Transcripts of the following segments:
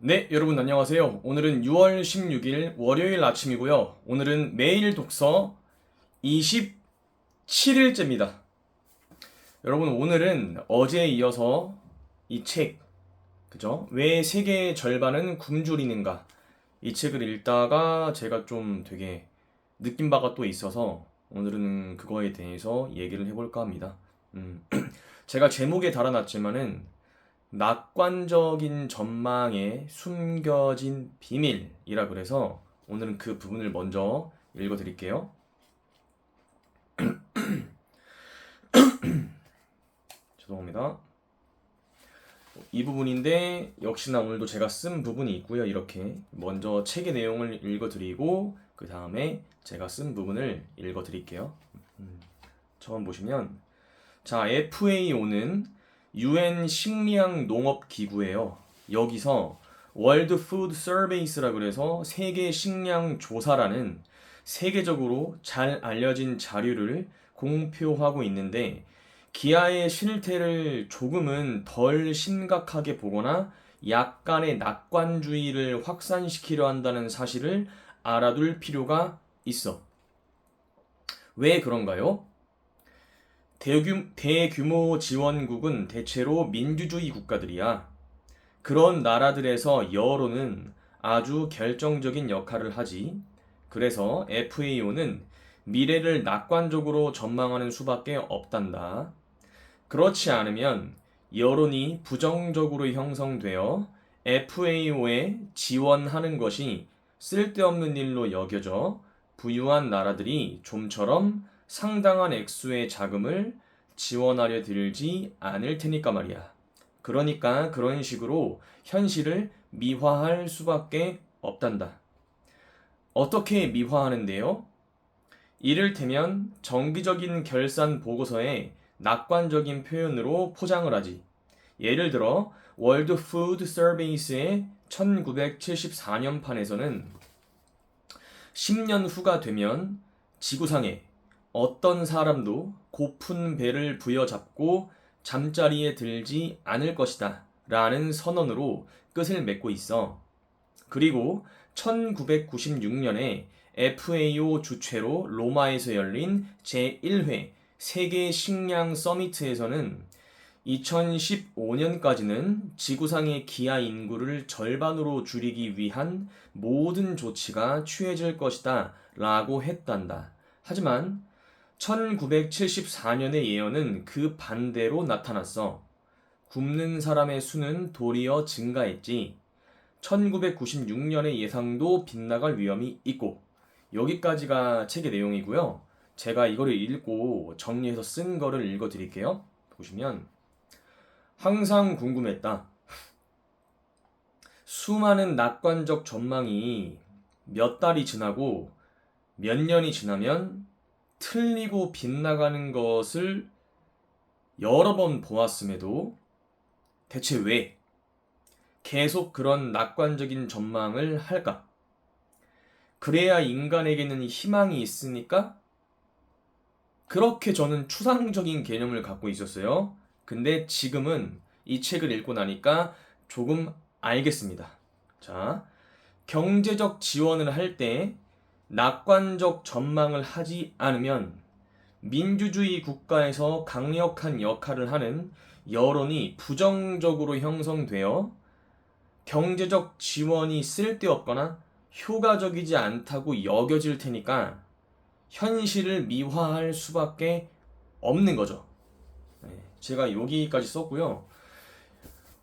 네, 여러분 안녕하세요. 오늘은 6월 16일 월요일 아침이고요. 오늘은 매일 독서 27일째입니다. 여러분 오늘은 어제에 이어서 이 책, 그죠? 왜 세계의 절반은 굶주리는가? 이 책을 읽다가 제가 좀 되게 느낀 바가 또 있어서 오늘은 그거에 대해서 얘기를 해볼까 합니다. 음, 제가 제목에 달아놨지만은 낙관적인 전망에 숨겨진 비밀이라 그래서 오늘은 그 부분을 먼저 읽어 드릴게요. 죄송합니다. 이 부분인데 역시나 오늘도 제가 쓴 부분이 있고요. 이렇게 먼저 책의 내용을 읽어 드리고 그 다음에 제가 쓴 부분을 읽어 드릴게요. 음, 처음 보시면 자 FAO는 UN 식량 농업 기구예요. 여기서 월드 푸드 서베이스라 그래서 세계 식량 조사라는 세계적으로 잘 알려진 자료를 공표하고 있는데 기아의 실태를 조금은 덜 심각하게 보거나 약간의 낙관주의를 확산시키려 한다는 사실을 알아둘 필요가 있어. 왜 그런가요? 대규, 대규모 지원국은 대체로 민주주의 국가들이야. 그런 나라들에서 여론은 아주 결정적인 역할을 하지. 그래서 FAO는 미래를 낙관적으로 전망하는 수밖에 없단다. 그렇지 않으면 여론이 부정적으로 형성되어 FAO에 지원하는 것이 쓸데없는 일로 여겨져 부유한 나라들이 좀처럼 상당한 액수의 자금을 지원하려 들지 않을 테니까 말이야. 그러니까 그런 식으로 현실을 미화할 수밖에 없단다. 어떻게 미화하는데요? 이를테면 정기적인 결산 보고서에 낙관적인 표현으로 포장을 하지. 예를 들어 월드 푸드 서베이스의 1974년 판에서는 10년 후가 되면 지구상에 어떤 사람도 고픈 배를 부여잡고 잠자리에 들지 않을 것이다. 라는 선언으로 끝을 맺고 있어. 그리고 1996년에 FAO 주최로 로마에서 열린 제1회 세계 식량 서미트에서는 2015년까지는 지구상의 기아 인구를 절반으로 줄이기 위한 모든 조치가 취해질 것이다 라고 했단다. 하지만 1974년의 예언은 그 반대로 나타났어. 굶는 사람의 수는 도리어 증가했지. 1996년의 예상도 빗나갈 위험이 있고, 여기까지가 책의 내용이고요. 제가 이거를 읽고 정리해서 쓴 거를 읽어 드릴게요. 보시면, 항상 궁금했다. 수많은 낙관적 전망이 몇 달이 지나고 몇 년이 지나면 틀리고 빗나가는 것을 여러 번 보았음에도 대체 왜 계속 그런 낙관적인 전망을 할까? 그래야 인간에게는 희망이 있으니까 그렇게 저는 추상적인 개념을 갖고 있었어요. 근데 지금은 이 책을 읽고 나니까 조금 알겠습니다. 자, 경제적 지원을 할때 낙관적 전망을 하지 않으면 민주주의 국가에서 강력한 역할을 하는 여론이 부정적으로 형성되어 경제적 지원이 쓸데없거나 효과적이지 않다고 여겨질 테니까 현실을 미화할 수밖에 없는 거죠. 네, 제가 여기까지 썼고요.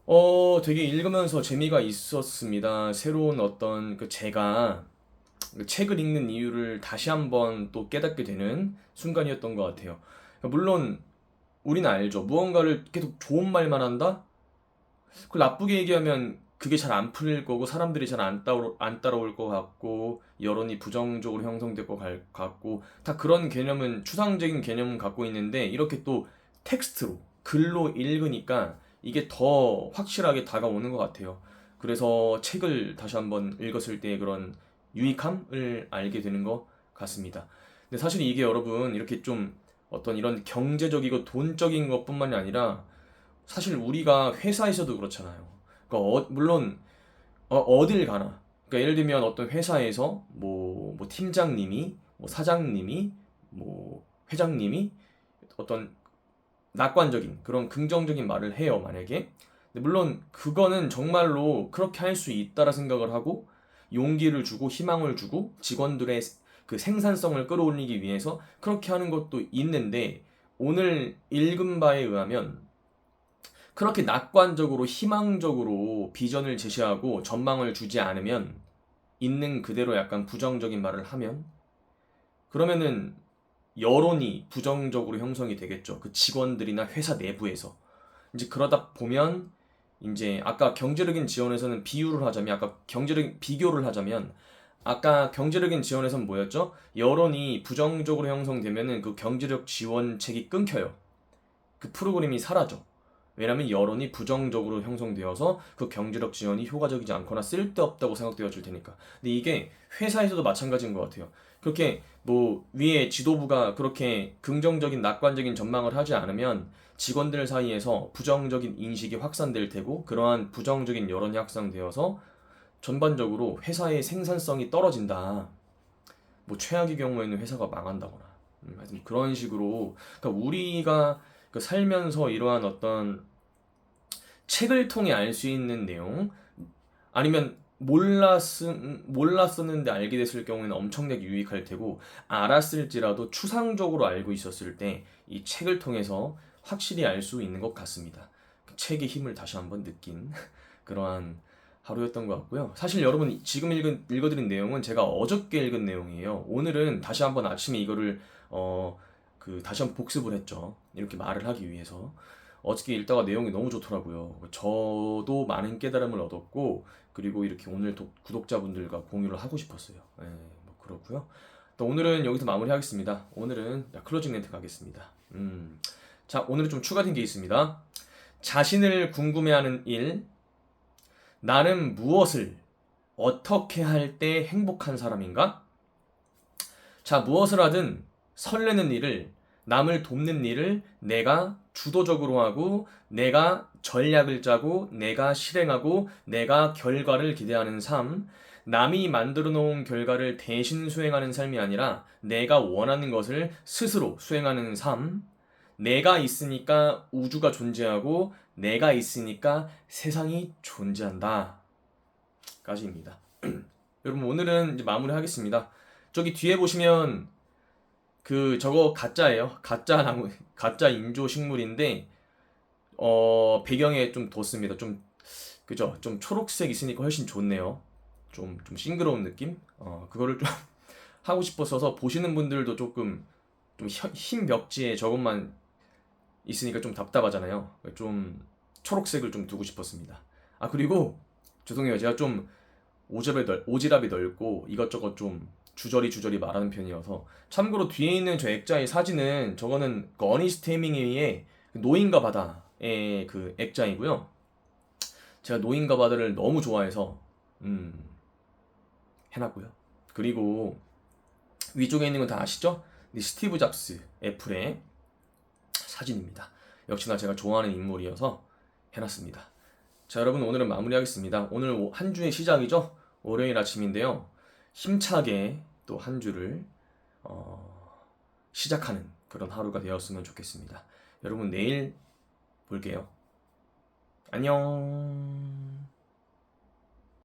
어, 되게 읽으면서 재미가 있었습니다. 새로운 어떤 그 제가 책을 읽는 이유를 다시 한번 또 깨닫게 되는 순간이었던 것 같아요. 물론 우리는 알죠. 무언가를 계속 좋은 말만 한다? 그 나쁘게 얘기하면 그게 잘 안 풀릴 거고 사람들이 잘 안 따라, 안 따라올 것 같고 여론이 부정적으로 형성될 것 같고 다 그런 개념은 추상적인 개념은 갖고 있는데 이렇게 또 텍스트로 글로 읽으니까 이게 더 확실하게 다가오는 것 같아요. 그래서 책을 다시 한번 읽었을 때 그런 유익함을 알게 되는 것 같습니다. 근데 사실 이게 여러분 이렇게 좀 어떤 이런 경제적이고 돈적인 것뿐만이 아니라 사실 우리가 회사에서도 그렇잖아요. 그러니까 어, 물론 어, 어딜 가나. 그러니까 예를 들면 어떤 회사에서 뭐, 뭐 팀장님이, 뭐 사장님이, 뭐 회장님이 어떤 낙관적인 그런 긍정적인 말을 해요, 만약에. 근데 물론 그거는 정말로 그렇게 할 수 있다라 생각을 하고 용기를 주고 희망을 주고 직원들의 그 생산성을 끌어올리기 위해서 그렇게 하는 것도 있는데 오늘 읽은 바에 의하면 그렇게 낙관적으로 희망적으로 비전을 제시하고 전망을 주지 않으면 있는 그대로 약간 부정적인 말을 하면 그러면은 여론이 부정적으로 형성이 되겠죠. 그 직원들이나 회사 내부에서. 이제 그러다 보면 이제 아까 경제적인 지원에서는 비유를 하자면 아까 경제적 비교를 하자면 아까 경제적인 지원에서는 뭐였죠? 여론이 부정적으로 형성되면은 그 경제적 지원책이 끊겨요. 그 프로그램이 사라져. 왜냐하면 여론이 부정적으로 형성되어서 그 경제적 지원이 효과적이지 않거나 쓸데없다고 생각되어질 테니까. 근데 이게 회사에서도 마찬가지인 것 같아요. 그렇게 뭐 위에 지도부가 그렇게 긍정적인 낙관적인 전망을 하지 않으면 직원들 사이에서 부정적인 인식이 확산될 테고 그러한 부정적인 여론이 확산되어서 전반적으로 회사의 생산성이 떨어진다. 뭐 최악의 경우에는 회사가 망한다거나. 음, 그런 식으로 그러니까 우리가 그 살면서 이러한 어떤 책을 통해 알 수 있는 내용 아니면 몰랐, 몰랐었는데 알게 됐을 경우에는 엄청나게 유익할 테고 알았을지라도 추상적으로 알고 있었을 때 이 책을 통해서 확실히 알 수 있는 것 같습니다. 그 책의 힘을 다시 한번 느낀 그러한 하루였던 것 같고요. 사실 여러분 지금 읽은, 읽어드린 내용은 제가 어저께 읽은 내용이에요. 오늘은 다시 한번 아침에 이거를 어, 그 다시 한번 복습을 했죠. 이렇게 말을 하기 위해서. 어저께 읽다가 내용이 너무 좋더라고요. 저도 많은 깨달음을 얻었고 그리고 이렇게 오늘 도, 구독자분들과 공유를 하고 싶었어요. 네, 뭐 그렇고요. 또 오늘은 여기서 마무리하겠습니다. 오늘은 클로징 멘트 가겠습니다. 음, 자 오늘은 좀 추가된 게 있습니다. 자신을 궁금해하는 일, 나는 무엇을 어떻게 할 때 행복한 사람인가? 자 무엇을 하든 설레는 일을 남을 돕는 일을 내가 주도적으로 하고 내가 전략을 짜고 내가 실행하고 내가 결과를 기대하는 삶 남이 만들어 놓은 결과를 대신 수행하는 삶이 아니라 내가 원하는 것을 스스로 수행하는 삶 내가 있으니까 우주가 존재하고 내가 있으니까 세상이 존재한다 까지입니다 여러분 오늘은 이제 마무리하겠습니다 저기 뒤에 보시면 그 저거 가짜예요. 가짜 나무, 가짜 인조 식물인데 어 배경에 좀 뒀습니다. 좀 그죠? 좀 초록색 있으니까 훨씬 좋네요. 좀 좀 싱그러운 느낌? 어 그거를 좀 하고 싶어서 보시는 분들도 조금 좀 흰 벽지에 저것만 있으니까 좀 답답하잖아요. 좀 초록색을 좀 두고 싶었습니다. 아 그리고 죄송해요. 제가 좀 오지랖이, 넓, 오지랖이 넓고 이것저것 좀 주저리 주저리 말하는 편이어서 참고로 뒤에 있는 저 액자의 사진은 저거는 그 어니스트 헤밍웨이의 노인과 바다의 그 액자이고요. 제가 노인과 바다를 너무 좋아해서 음 해놨고요. 그리고 위쪽에 있는 건 다 아시죠? 스티브 잡스 애플의 사진입니다. 역시나 제가 좋아하는 인물이어서 해놨습니다. 자 여러분 오늘은 마무리하겠습니다. 오늘 한 주의 시작이죠? 월요일 아침인데요. 힘차게 또 한 주를 어, 시작하는 그런 하루가 되었으면 좋겠습니다. 여러분 내일 볼게요. 안녕.